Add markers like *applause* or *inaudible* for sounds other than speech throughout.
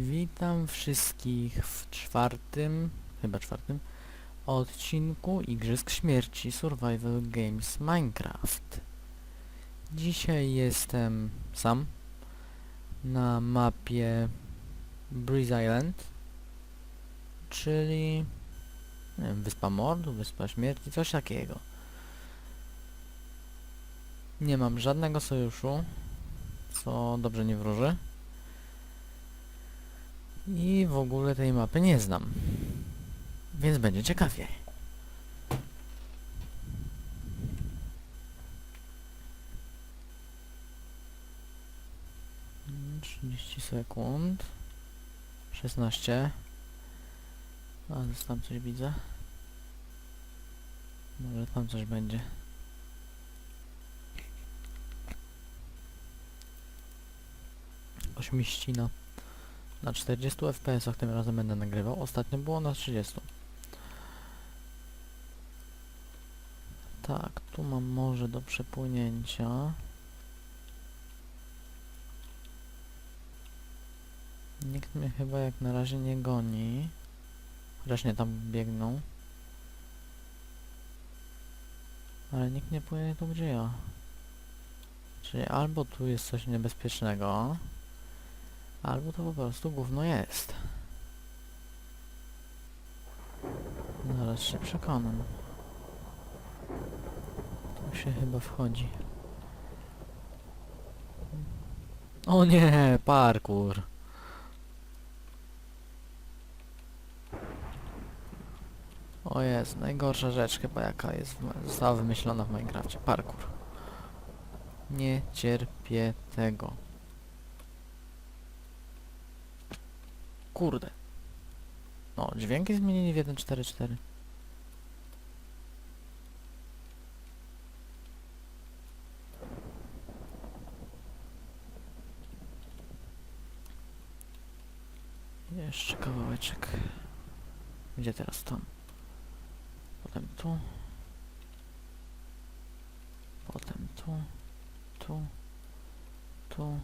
Witam wszystkich w czwartym, chyba czwartym, odcinku Igrzysk Śmierci Survival Games Minecraft. Dzisiaj jestem sam na mapie Breeze Island, czyli nie wiem, Wyspa Mordu, Wyspa Śmierci, coś takiego. Nie mam żadnego sojuszu, co dobrze nie wróży. I w ogóle tej mapy nie znam. Więc będzie ciekawie. 30 sekund. 16. A tam coś widzę. Może tam coś będzie. Ośmieścina. Na 40 fps tym razem będę nagrywał. Ostatnio było na 30. Tak, tu mam morze do przepłynięcia. Nikt mnie chyba jak na razie nie goni. Chociaż nie, tam biegną. Ale nikt nie płynie tu gdzie ja. Czyli albo tu jest coś niebezpiecznego. Albo to po prostu gówno jest. Zaraz się przekonam. Tu się chyba wchodzi. O nie, parkour. O jest, najgorsza rzecz chyba jaka jest, została wymyślona w Minecrafcie. Parkour. Nie cierpię tego. Kurde. No, dźwięki zmienili w 1.4.4. Jeszcze kawałeczek. Gdzie teraz tam? Potem tu. Potem tu. Tu. Tu.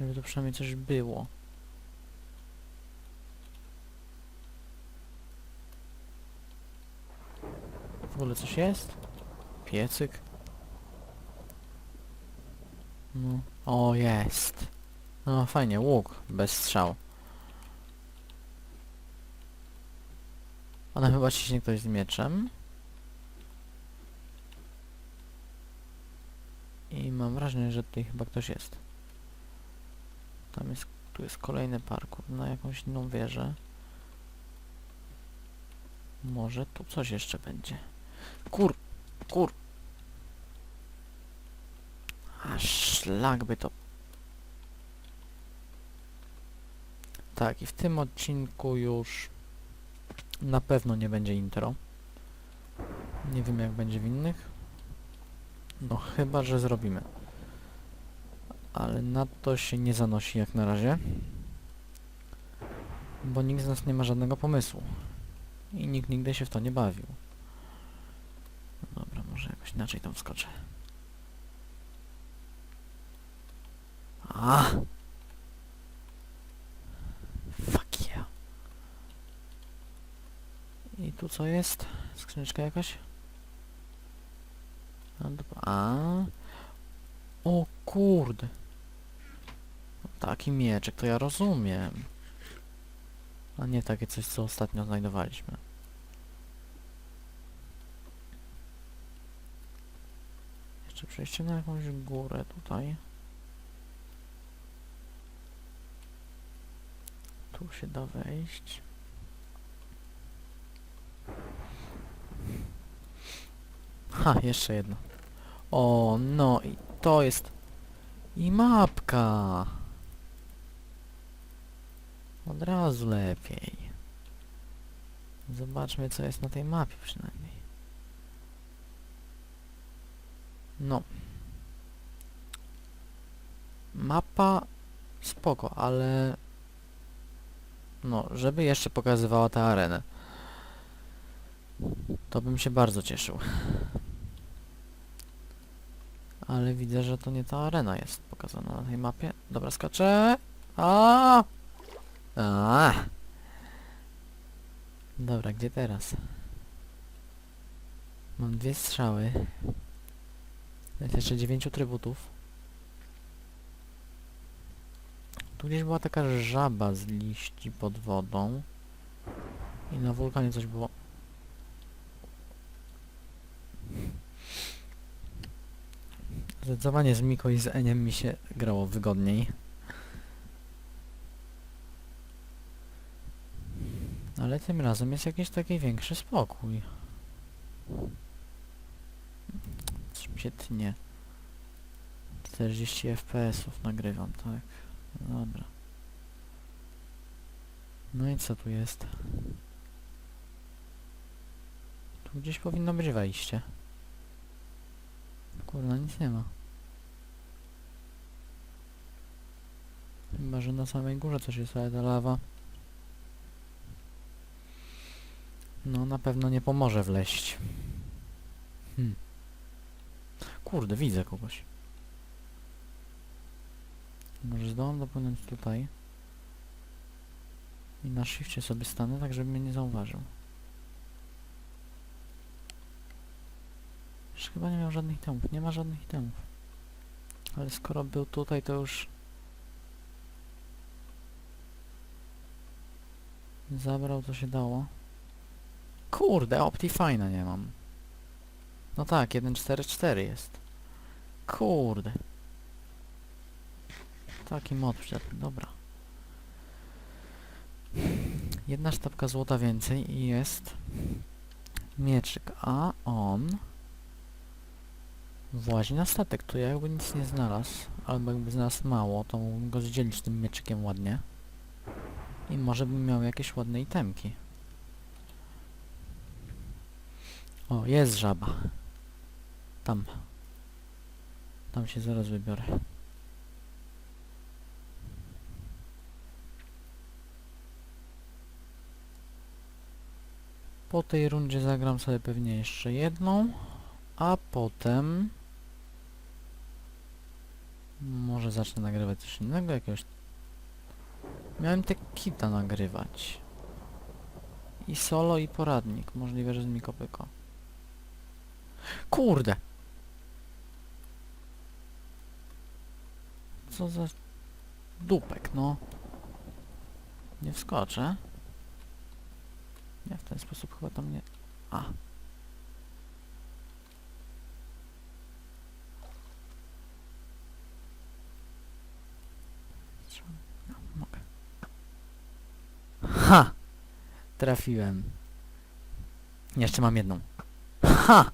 Żeby tu przynajmniej coś było. W ogóle coś jest? Piecyk? No. O, jest. No, fajnie, łuk, bez strzał. Ona chyba ciśnie ktoś z mieczem. I mam wrażenie, że tutaj chyba ktoś jest. Tam jest, tu jest kolejny parkour na jakąś inną wieżę. Może tu coś jeszcze będzie. Kur... Kur... A szlak by to... Tak, i w tym odcinku już na pewno nie będzie intro. Nie wiem jak będzie w innych. No chyba, że zrobimy. Ale na to się nie zanosi jak na razie. Bo nikt z nas nie ma żadnego pomysłu. I nikt nigdy się w to nie bawił. Może jakoś inaczej tam wskoczę. A! Fuck yeah. I tu co jest? Skrzyneczka jakaś? A. O kurde. Taki mieczek, to ja rozumiem. A nie takie coś, co ostatnio znajdowaliśmy. Jeszcze przejście na jakąś górę tutaj. Tu się da wejść. Ha, jeszcze jedno. O, no i to jest... I mapka! Od razu lepiej. Zobaczmy, co jest na tej mapie przynajmniej. No. Mapa spoko, ale... No, żeby jeszcze pokazywała tę arenę. To bym się bardzo cieszył. Ale widzę, że to nie ta arena jest pokazana na tej mapie. Dobra, skaczę. A! Dobra, gdzie teraz? Mam dwie strzały. Jest jeszcze dziewięciu trybutów. Tu gdzieś była taka żaba z liści pod wodą. I na wulkanie coś było. Zdecydowanie z Miko i z Eniem mi się grało wygodniej. Ale tym razem jest jakiś taki większy spokój. Coś mi się tnie. 40 FPS-ów nagrywam, tak. Dobra. No i co tu jest? Tu gdzieś powinno być wejście. Kurna, nic nie ma. Chyba, że na samej górze coś jest, ale ta lawa... No, na pewno nie pomoże wleść. Hmm. Kurde, widzę kogoś. Może zdołam dopłynąć tutaj. I na shifcie sobie stanę, tak żeby mnie nie zauważył. Już chyba nie miał żadnych itemów. Nie ma żadnych itemów. Ale skoro był tutaj, to już... Zabrał co się dało. Kurde, Optifine'a nie mam. No tak, 1.4.4 jest. Kurde. Taki mod przydatny, dobra. Jedna sztabka złota więcej i jest mieczyk, a on włazi na statek, to ja jakby nic nie znalazł, albo jakby znalazł mało, to mógłbym go zdzielić tym mieczykiem ładnie. I może bym miał jakieś ładne itemki. O, jest żaba. Tam. Tam się zaraz wybiorę. Po tej rundzie zagram sobie pewnie jeszcze jedną, a potem może zacznę nagrywać coś innego, jakiegoś... Miałem te kita nagrywać. I solo i poradnik, możliwe, że z Mikopyko. Kurde! Co za dupek, no. Nie wskoczę. Nie, w ten sposób chyba tam nie... A. No, mogę. Ha! Trafiłem. Jeszcze mam jedną. Ha!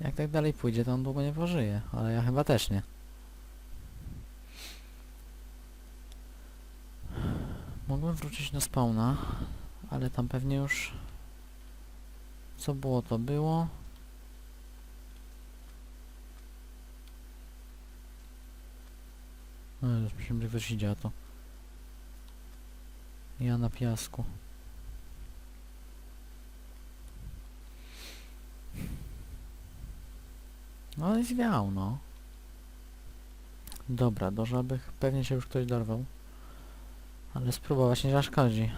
Jak tak dalej pójdzie, to on długo nie pożyje, ale ja chyba też nie. Mogłem wrócić do spawna, ale tam pewnie już... Co było, to było. No, już idzie, a to... Ja na piasku. No ale zwiał, no. Dobra, do żaby ch- pewnie się już ktoś dorwał. Ale spróbować nie zaszkodzi.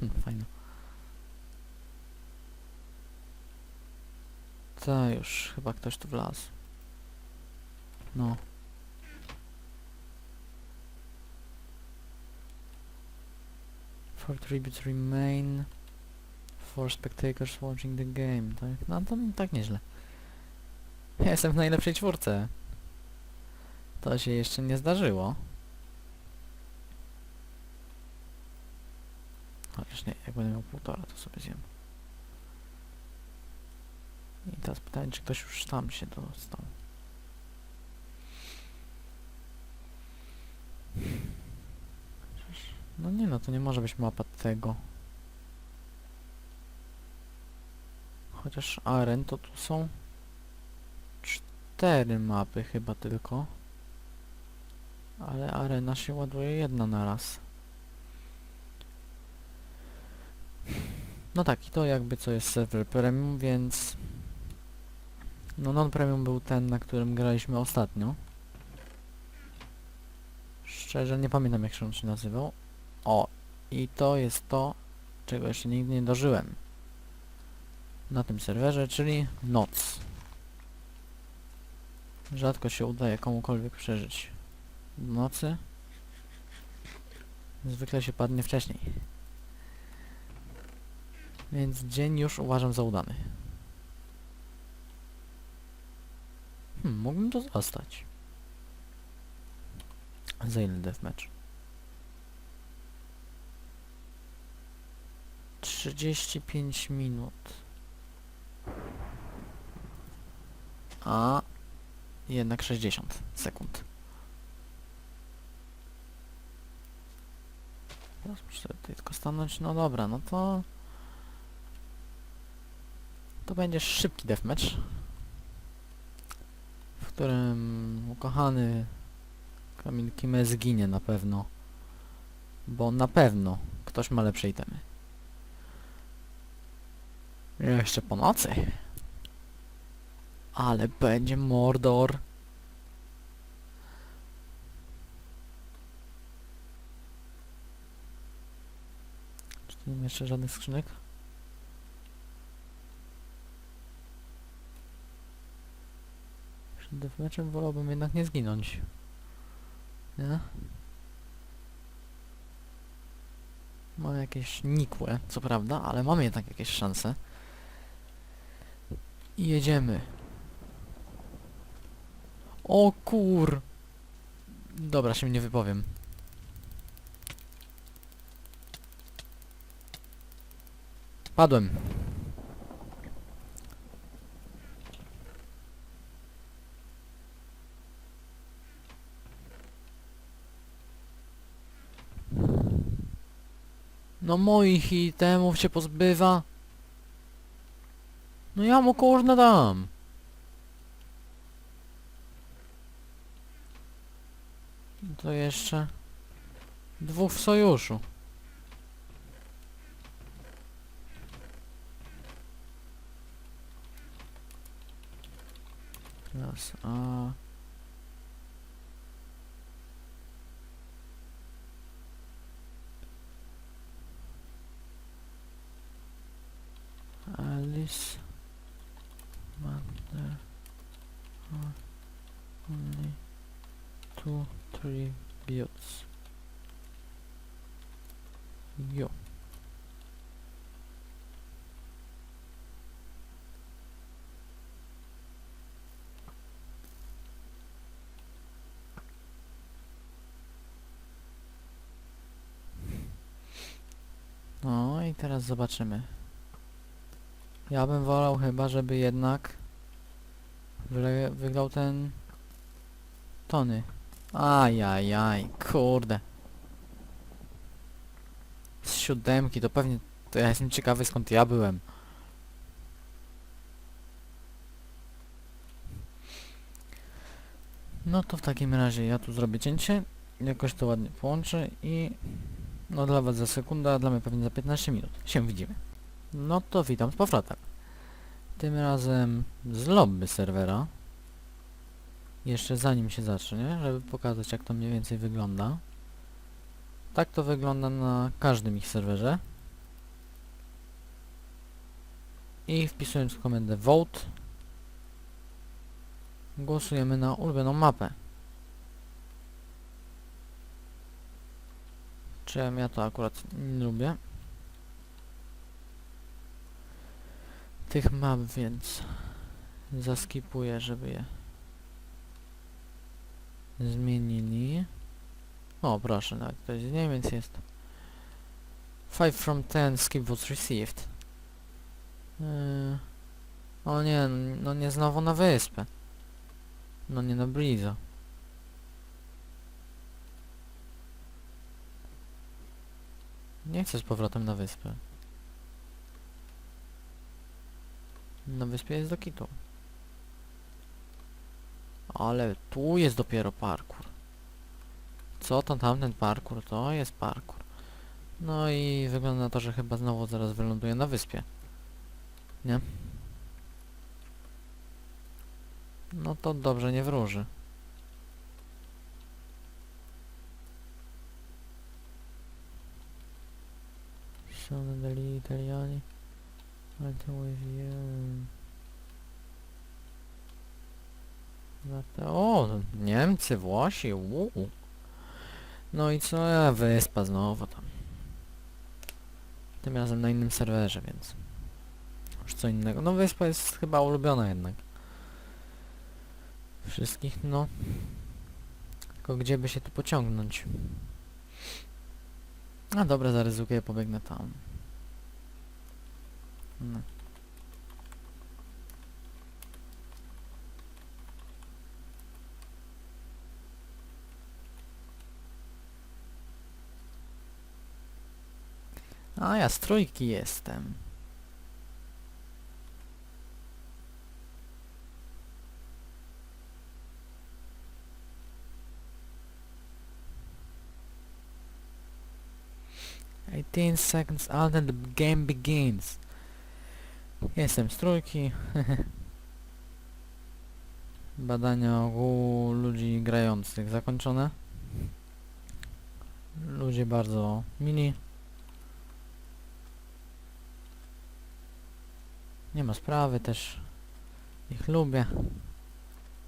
Hm, fajno. Ta już, chyba ktoś tu wlazł. No. Four tributes remain. For spectators watching the game, tak? No to tak nieźle. Ja jestem w najlepszej czwórce. To się jeszcze nie zdarzyło. Chociaż nie, jak będę miał półtora, to sobie zjem. I teraz pytanie, czy ktoś już tam się dostał. No nie no, to nie może być mapa tego. Chociaż aren to tu są cztery mapy chyba tylko. Ale arena się ładuje jedna na raz. No tak, i to jakby co jest serwer premium, więc... No non-premium był ten, na którym graliśmy ostatnio. Szczerze nie pamiętam jak się on się nazywał. O, i to jest to, czego jeszcze nigdy nie dożyłem. Na tym serwerze, czyli noc. Rzadko się udaje komukolwiek przeżyć w nocy. Zwykle się padnie wcześniej. Więc dzień już uważam za udany. Hmm, mógłbym to zostać. Za ile deathmatch? 35 minut. A jednak 60 sekund. Teraz muszę tutaj tylko stanąć. No dobra, no to... To będzie szybki deathmatch. W którym ukochany Kamil Kime zginie na pewno. Bo na pewno ktoś ma lepsze itemy. Jeszcze po nocy. Ale będzie Mordor. Czy tu nie ma jeszcze żadnych skrzynek? Przed deathmatchem wolałbym jednak nie zginąć. Nie? Mam jakieś nikłe, co prawda, ale mamy jednak jakieś szanse. I jedziemy. O kur... Dobra, się nie wypowiem. Padłem. No moich itemów się pozbywa. No ja mu kurna dam. To jeszcze dwóch w sojuszu. Raz, a... two tributes. Yo. No i teraz zobaczymy. Ja bym wolał chyba, żeby jednak wygrał ten Tony. Ajajaj, kurde. Z siódemki, to pewnie... To ja jestem ciekawy skąd ja byłem. No to w takim razie ja tu zrobię cięcie, jakoś to ładnie połączę i... No dla was za sekundę, a dla mnie pewnie za 15 minut. Się widzimy. No to witam z powrotem. Tym razem z lobby serwera. Jeszcze zanim się zacznie, żeby pokazać jak to mniej więcej wygląda. Tak to wygląda na każdym ich serwerze. I wpisując komendę vote głosujemy na ulubioną mapę. Czym ja to akurat nie lubię. Tych map, więc zaskipuję, żeby je zmienili. O, proszę, nawet ktoś z Niemiec jest. 5 from 10 skip was received. Yy. O nie, no nie znowu na wyspę. No nie na Blizo. Nie chcę z powrotem na wyspę. Na wyspie jest do kitu. Ale tu jest dopiero parkour. Co tam tamten parkour? To jest parkour. No i wygląda na to, że chyba znowu zaraz wyląduję na wyspie. Nie? No to dobrze nie wróży. Sono degli italiani. Anche voi O, Niemcy, Włosi, uuu. No i co? Ja, wyspa znowu tam. Tym razem na innym serwerze, więc... Już co innego. No wyspa jest chyba ulubiona jednak. Wszystkich, no. Tylko gdzie by się tu pociągnąć? A dobra, zaryzykuję, pobiegnę tam. No. A ja z trójki jestem. Eighteen seconds and the game begins. Jestem z trójki. *laughs* Badania ogółu ludzi grających zakończone. Ludzie bardzo mili. Nie ma sprawy, też ich lubię.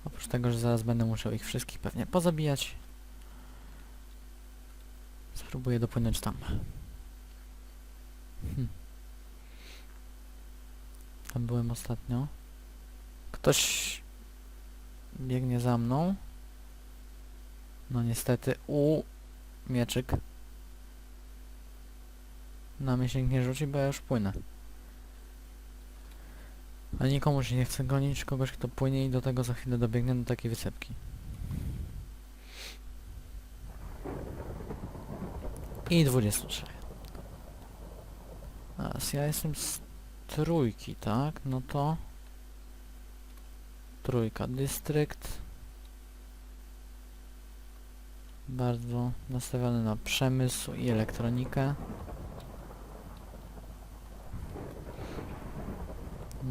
Oprócz tego, że zaraz będę musiał ich wszystkich pewnie pozabijać. Spróbuję dopłynąć tam. Hm. Tam byłem ostatnio. Ktoś biegnie za mną. No niestety, u mieczyk. Na mnie się nie rzuci, bo ja już płynę. Ale nikomu się nie chce gonić kogoś, kto płynie i do tego za chwilę dobiegnie do takiej wysepki. I 23. Teraz ja jestem z trójki, tak? No to... Trójka, dystrykt. Bardzo nastawiony na przemysł i elektronikę.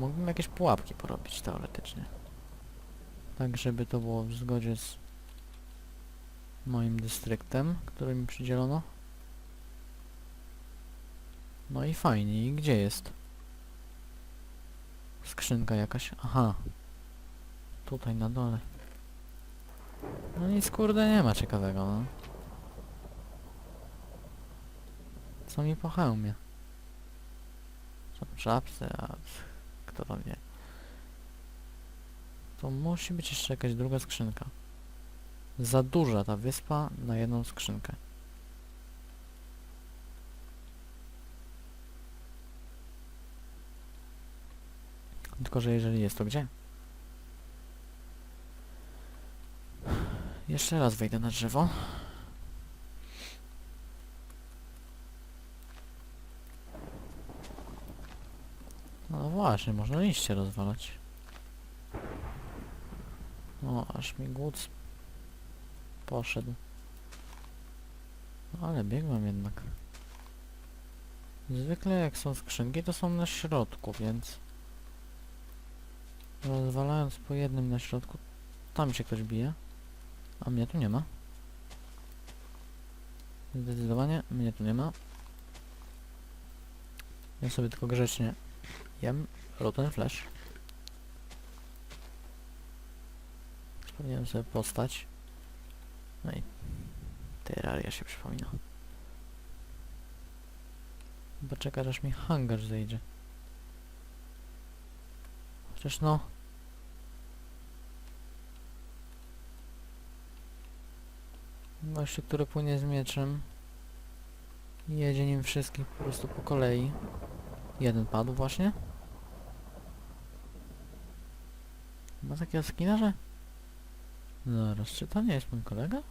Mógłbym jakieś pułapki porobić teoretycznie. Tak, żeby to było w zgodzie z moim dystryktem, który mi przydzielono. No i fajnie. I gdzie jest? Skrzynka jakaś. Aha. Tutaj na dole. No nic kurde nie ma ciekawego, no. Co mi po hełmie? Są czapsy, a To musi być jeszcze jakaś druga skrzynka. Za duża ta wyspa na jedną skrzynkę. Tylko, że jeżeli jest, to gdzie? Jeszcze raz wejdę na drzewo. No właśnie, można liście rozwalać. O, aż mi głód poszedł. No, ale biegłem jednak. Zwykle jak są skrzynki, to są na środku, więc... Rozwalając po jednym na środku, tam się ktoś bije. A mnie tu nie ma. Zdecydowanie mnie tu nie ma. Ja sobie tylko grzecznie jem Rotten Flash. Powinienem sobie postać. No i Terraria się przypomina. Chyba czekasz aż mi hangar zejdzie. Chociaż no... Gościu, który płynie z mieczem. Jedzie nim wszystkich po prostu po kolei. Jeden padł właśnie. Ma takiego skina, że... Zaraz, czy to nie jest mój kolega?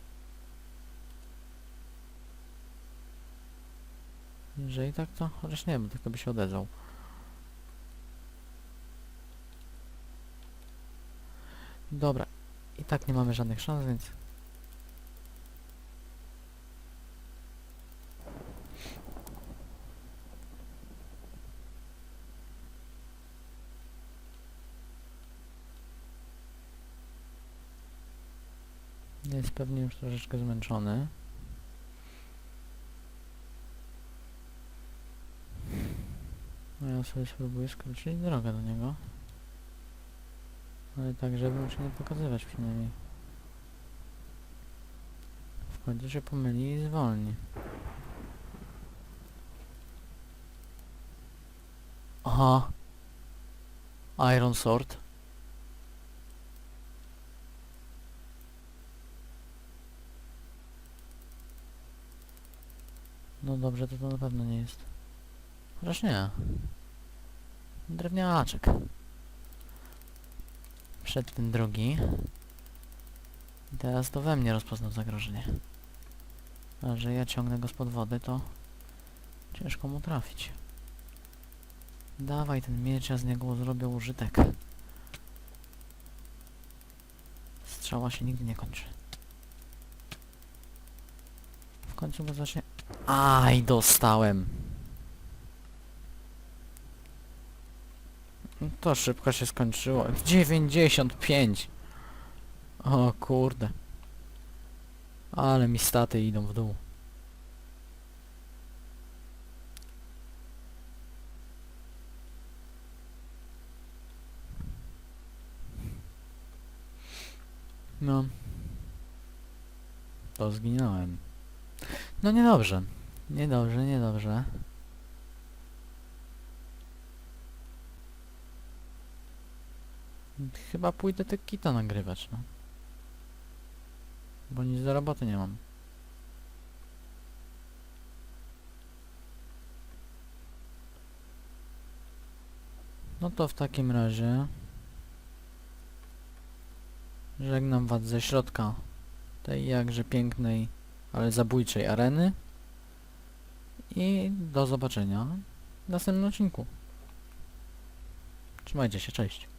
Jeżeli tak to... Chociaż nie wiem, tylko by się odezwał. Dobra. I tak nie mamy żadnych szans, więc... Jest pewnie już troszeczkę zmęczony. A ja sobie spróbuję skrócić drogę do niego. Ale tak, żeby mu się nie pokazywać przynajmniej. W końcu się pomyli i zwolni. Aha. Iron Sword. No dobrze, to to na pewno nie jest. Chociaż nie. Drewniaczek. Przed ten drugi. Teraz to we mnie rozpoznał zagrożenie. A że ja ciągnę go spod wody, to ciężko mu trafić. Dawaj ten miecz, ja z niego zrobię użytek. Strzała się nigdy nie kończy. W końcu go zacznie... Aj, dostałem. No To szybko się skończyło. 95! O kurde. Ale mi staty idą w dół. No. To zginąłem. No niedobrze. Niedobrze, niedobrze. Chyba pójdę te kita nagrywać, no. Bo nic do roboty nie mam. No to w takim razie żegnam was ze środka tej jakże pięknej, ale zabójczej areny i do zobaczenia w następnym odcinku. Trzymajcie się, cześć.